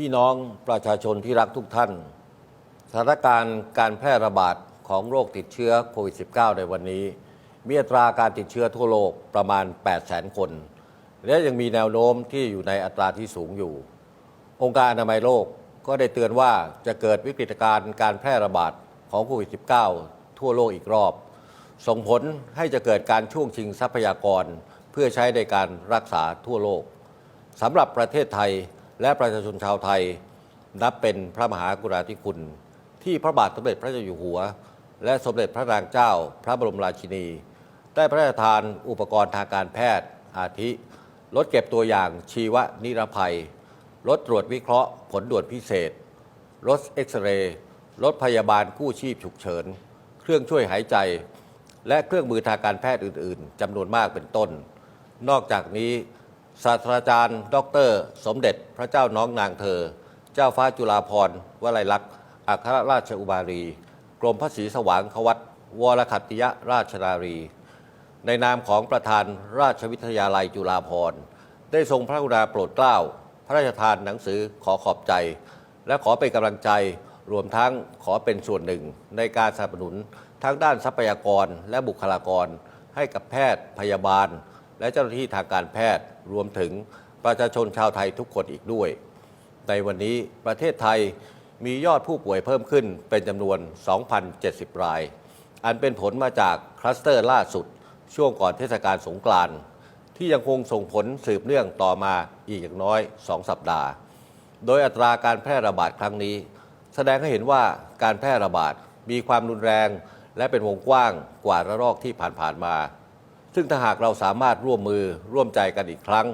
พี่น้องประชาชนที่รักทุกท่าน สถานการณ์การแพร่ระบาดของโรคติดเชื้อโควิด -19 ในวันนี้ มีอัตราการติดเชื้อทั่วโลกประมาณ 800,000 คน และยังมีแนวโน้มที่อยู่ในอัตราที่สูงอยู่ องค์การอนามัยโลกก็ได้เตือนว่าจะเกิดวิกฤตการณ์การแพร่ระบาดของโควิด -19 ทั่วโลกอีกรอบ ส่งผลให้จะเกิดการช่วงชิงทรัพยากร เพื่อใช้ในการรักษาทั่วโลกสำหรับประเทศไทย และประชาชนชาวไทย นับเป็นพระมหากรุณาธิคุณ ที่พระบาทสมเด็จพระเจ้าอยู่หัว และสมเด็จพระนางเจ้า พระบรมราชินี ได้พระราชทานอุปกรณ์ทางการแพทย์ อาทิ รถเก็บตัวอย่างชีวนิรภัย รถตรวจวิเคราะห์ผลด่วนพิเศษ รถเอ็กซเรย์ รถพยาบาลกู้ชีพฉุกเฉิน เครื่องช่วยหายใจ และเครื่องมือทางการแพทย์อื่น ๆจำนวนมากเป็นต้น นอกจากนี้ ศาสตราจารย์ ดร สมเด็จพระเจ้าน้องนางเธอ เจ้าฟ้าจุฬาภรณ์วลัยลักษณ์อัครราชอุบารี กรมพระศรีสว่างควัตวรคัตติยราชนารี ในนามของประธานราชวิทยาลัยจุฬาภรณ์ ได้ทรงพระกรุณาโปรดเกล้า พระราชทานหนังสือขอขอบใจ และขอเป็นกำลังใจรวมทั้งขอเป็นส่วนหนึ่งในการสนับสนุนทั้งด้านทรัพยากรและบุคลากร ให้กับแพทย์พยาบาล และเจ้าหน้าที่ทางการแพทย์รวมถึงประชาชนชาวไทยทุกคนอีกด้วย ในวันนี้ประเทศไทยมียอดผู้ป่วยเพิ่มขึ้นเป็นจำนวน 2,070 ราย อันเป็นผลมาจากคลัสเตอร์ล่าสุด ช่วงก่อนเทศกาลสงกรานต์ที่ยังคงส่งผลสืบเนื่องต่อมาอีกอย่างน้อย 2 สัปดาห์ โดยอัตราการแพร่ระบาดครั้งนี้ แสดงให้เห็นว่าการแพร่ระบาดมีความรุนแรง และเป็นวงกว้างกว่าระลอกที่ผ่านๆมา ซึ่งถ้าหากเราสามารถร่วมมือร่วมใจกันอีกครั้ง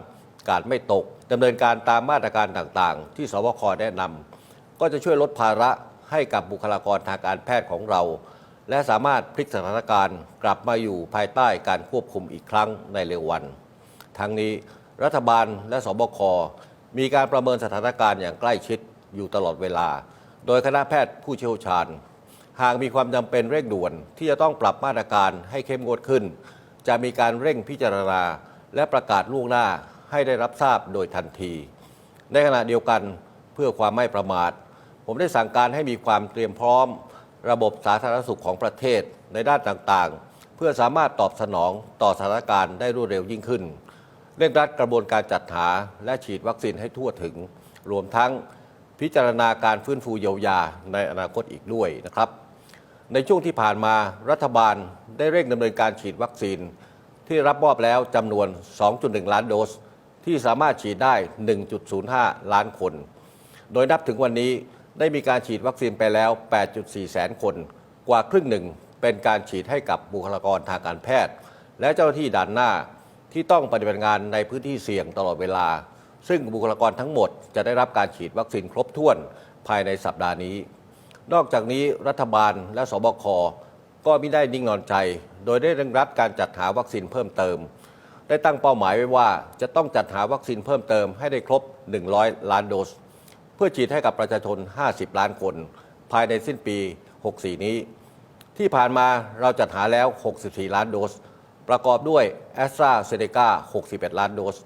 การไม่ตกดำเนินการตามมาตรการต่างๆ ที่สบคแนะนำก็จะช่วยลดภาระให้กับบุคลากรทางการแพทย์ของเรา และสามารถพลิกสถานการณ์กลับมาอยู่ภายใต้การควบคุมอีกครั้งในเร็ววัน ทั้งนี้รัฐบาลและสบคมีการประเมินสถานการณ์อย่างใกล้ชิดอยู่ตลอดเวลา โดยคณะแพทย์ผู้เชี่ยวชาญ หากมีความจำเป็นเร่งด่วนที่จะต้องปรับมาตรการให้เข้มงวดขึ้น จะมีการเร่งพิจารณาและประกาศล่วงหน้าให้ได้รับทราบโดยทันที ในขณะเดียวกันเพื่อความไม่ประมาท ผมได้สั่งการให้มีความเตรียมพร้อม ระบบสาธารณสุขของประเทศในด้านต่างๆ เพื่อสามารถตอบสนองต่อสถานการณ์ได้รวดเร็วยิ่งขึ้นเร่งรัดกระบวนการจัดหาและฉีดวัคซีนให้ทั่วถึง รวมทั้งพิจารณาการฟื้นฟูเยียวยาในอนาคตอีกด้วยนะครับ ในช่วงที่ผ่านมารัฐบาลได้เร่งดำเนินการฉีดวัคซีน ที่รับมอบแล้วจำนวน 2.1 ล้านโดส ที่สามารถฉีดได้ 1.05 ล้านคน โดยนับถึงวันนี้ได้มีการฉีดวัคซีนไปแล้ว 8.4 แสนคน กว่าครึ่งหนึ่งเป็นการฉีดให้กับบุคลากรทางการแพทย์ และเจ้าหน้าที่ด่านหน้าที่ต้องปฏิบัติงานในพื้นที่เสี่ยงตลอดเวลา ซึ่งบุคลากรทั้งหมดจะได้รับการฉีดวัคซีนครบถ้วนภายในสัปดาห์นี้ นอกจากนี้รัฐบาลและสบคก็ไม่ได้นิ่งนอนใจ โดยได้เร่งรัดการจัดหาวัคซีนเพิ่มเติม ได้ตั้งเป้าหมายไว้ว่าจะต้องจัดหาวัคซีนเพิ่มเติมให้ได้ครบ 100 ล้านโดส เพื่อฉีดให้กับประชาชน 50 ล้านคน ภายในสิ้นปี 64 นี้ ที่ผ่านมาเราจัดหาแล้ว 64 ล้านโดส ประกอบด้วยแอสตราเซเนกา61 ล้านโดส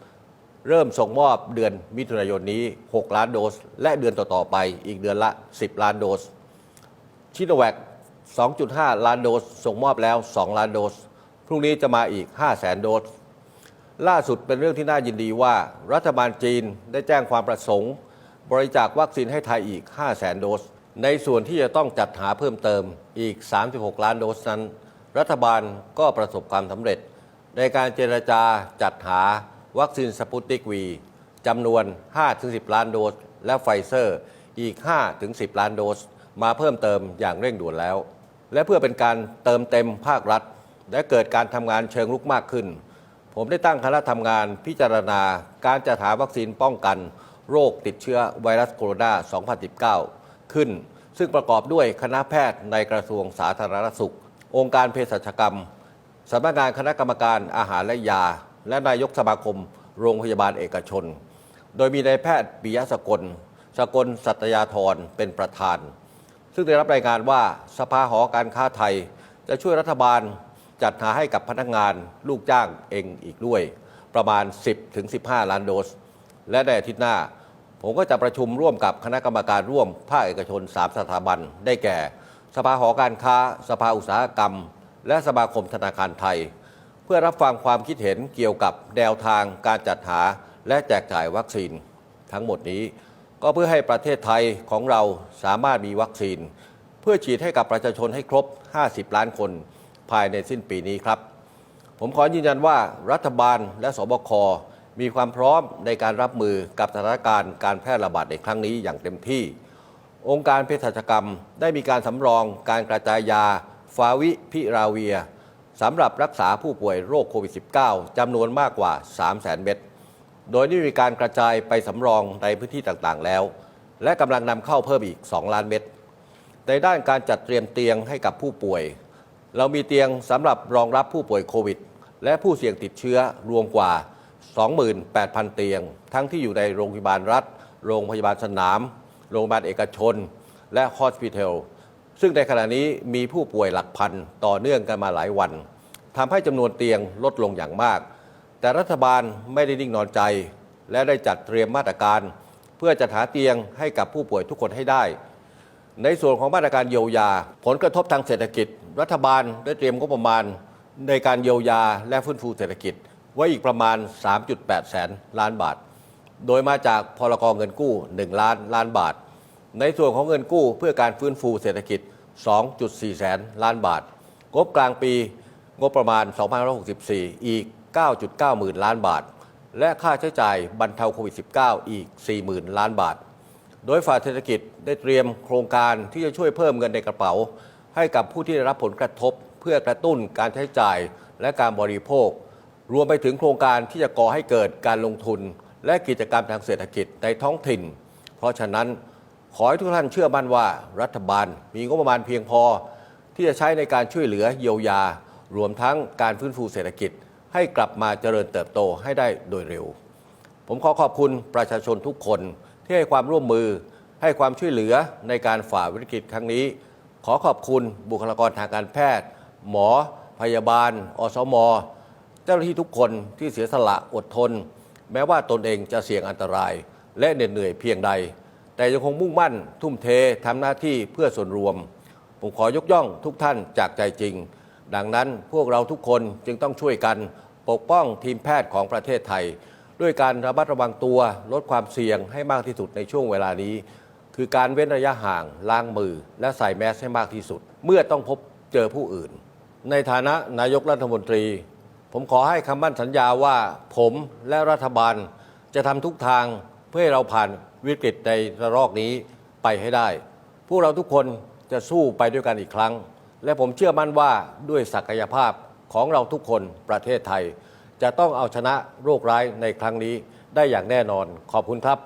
เริ่มส่งมอบเดือนมิถุนายนนี้ 6 ล้านโดส และเดือนต่อๆไปอีกเดือนละ 10 ล้านโดส ชิโนแวค2.5 ล้านโดส ส่งมอบแล้ว 2 ล้านโดส พรุ่งนี้จะมาอีก5แสนโดส ล่าสุดเป็นเรื่องที่น่ายินดีว่า รัฐบาลจีนได้แจ้งความประสงค์ บริจาควัคซีนให้ไทยอีก5แสนโดส ในส่วนที่จะต้องจัดหาเพิ่มเติมอีก 36 ล้านโดสนั้น รัฐบาลก็ประสบความสำเร็จ ในการเจรจาจัดหาวัคซีนสปุตติกวีจำนวน 5-10 ล้านโดส และไฟเซอร์อีก 5-10 ล้านโดส มาเพิ่มเติมอย่างเร่งด่วนแล้ว และเพื่อเป็นการเติมเต็มภาครัฐ และเกิดการทำงานเชิงลุกมากขึ้น ผมได้ตั้งคณะทำงานพิจารณาการจัดหาวัคซีนป้องกัน โรคติดเชื้อไวรัสโคโรนา 2019 ขึ้น ซึ่งประกอบด้วยคณะแพทย์ในกระทรวงสาธารณสุข องค์การเภสัชกรรมสำนักงานคณะกรรมการอาหารและยา และนายกสมาคม โรงพยาบาลเอกชน โดยมีนายแพทย์ปิยะสกล สกลสัตยาธรเป็นประธาน ซึ่งได้รับรายงานว่าสภาหอการค้าไทย จะช่วยรัฐบาลจัดหาให้กับพนักงานลูกจ้างเองอีกด้วย ประมาณ 10-15 ล้านโดส และในอาทิตย์หน้า ผมก็จะประชุมร่วมกับคณะกรรมการร่วมภาคเอกชน 3 สถาบัน ได้แก่ สภาหอการค้า สภาอุตสาหกรรม และสมาคมธนาคารไทย เพื่อรับฟังความคิดเห็นเกี่ยวกับแนวทางการจัดหาและแจกจ่ายวัคซีน ทั้งหมดนี้ ก็เพื่อให้ประเทศไทยของเราสามารถมีวัคซีน เพื่อฉีดให้กับประชาชนให้ครบ 50 ล้านคนภายในสิ้นปีนี้ครับ ผมขอยืนยันว่ารัฐบาลและสบคมีความพร้อมในการรับมือกับสถานการณ์การแพร่ระบาดในครั้งนี้อย่างเต็มที่ องค์การเภสัชกรรมได้มีการสำรองการกระจายยาฟาวิพิราเวียสำหรับรักษาผู้ป่วยโรคโควิด -19 จำนวนมากกว่า 300,000 เม็ด โดยนี่มีการกระจายไปสำรองในพื้นที่ต่างๆ แล้ว และกำลังนำเข้าเพิ่มอีก 2 ล้านเม็ดในด้านการจัดเตรียมเตียงให้กับผู้ป่วย เรามีเตียงสำหรับรองรับผู้ป่วยโควิด และผู้เสี่ยงติดเชื้อรวมกว่า 28,000 เตียง ทั้งที่อยู่ในโรงพยาบาลรัฐ โรงพยาบาลสนาม โรงพยาบาลเอกชน และฮอสพิทอลซึ่งในขณะนี้มีผู้ป่วยหลักพันต่อเนื่องกันมาหลายวันทำให้จำนวนเตียงลดลงอย่างมาก แต่รัฐบาลไม่ได้นิ่งนอนใจ และได้จัดเตรียมมาตรการ เพื่อจัดหาเตียงให้กับผู้ป่วยทุกคนให้ได้ ในส่วนของมาตรการเยียวยา ผลกระทบทางเศรษฐกิจ รัฐบาลได้เตรียมงบประมาณ ในการเยียวยาและฟื้นฟูเศรษฐกิจ ไว้อีกประมาณ 3.8 แสนล้านบาท โดยมาจากพรกองเงินกู้ 1 ล้านล้านบาท ในส่วนของเงินกู้เพื่อการฟื้นฟูเศรษฐกิจ 2.4 แสนล้านบาท งบกลางปีงบประมาณ 2564 อีก 9.9 หมื่นล้านบาท และค่าใช้จ่ายบรรเทาโควิด -19 อีก 4 0,000 ล้านบาท โดยฝ่ายเศรษฐกิจได้เตรียมโครงการที่จะช่วยเพิ่มเงินในกระเป๋า ให้กับผู้ที่ได้รับผลกระทบ เพื่อกระตุ้นการใช้จ่ายและการบริโภค รวมไปถึงโครงการที่จะก่อให้เกิดการลงทุน และกิจกรรมทางเศรษฐกิจในท้องถิ่น เพราะฉะนั้นขอให้ทุกท่านเชื่อมั่นว่ารัฐบาลมีงบประมาณเพียงพอ ที่จะใช้ในการช่วยเหลือเยียวยา รวมทั้งการฟื้นฟูเศรษฐกิจ ให้กลับมาเจริญเติบโตให้ได้โดยเร็ว ผมขอขอบคุณประชาชนทุกคนที่ให้ความร่วมมือให้ความช่วยเหลือในการฝ่าวิกฤตครั้งนี้ ขอขอบคุณบุคลากรทางการแพทย์ หมอ พยาบาล อสม เจ้าหน้าที่ทุกคนที่เสียสละอดทน แม้ว่าตนเองจะเสี่ยงอันตราย และเหน็ดเหนื่อยเพียงใด แต่ยังคงมุ่งมั่น ทุ่มเททำหน้าที่เพื่อส่วนรวม ผมขอยกย่องทุกท่านจากใจจริง ดังนั้นพวกเราทุกคนจึงต้องช่วยกัน ปกป้องทีมแพทย์ของประเทศไทย ด้วยการระมัดระวังตัวลดความเสี่ยงให้มากที่สุดในช่วงเวลานี้ คือการเว้นระยะห่างล้างมือ และใส่แมสให้มากที่สุด เมื่อต้องพบเจอผู้อื่น ในฐานะนายกรัฐมนตรี ผมขอให้คำมั่นสัญญาว่าผมและรัฐบาลจะทำทุกทางเพื่อให้เราผ่านวิกฤตในระลอกนี้ไปให้ได้ พวกเราทุกคนจะสู้ไปด้วยกันอีกครั้ง และผมเชื่อมั่นว่าด้วยศักยภาพ ของเราทุกคนประเทศไทย จะต้องเอาชนะโรคร้ายในครั้งนี้ได้อย่างแน่นอนขอบคุณครับ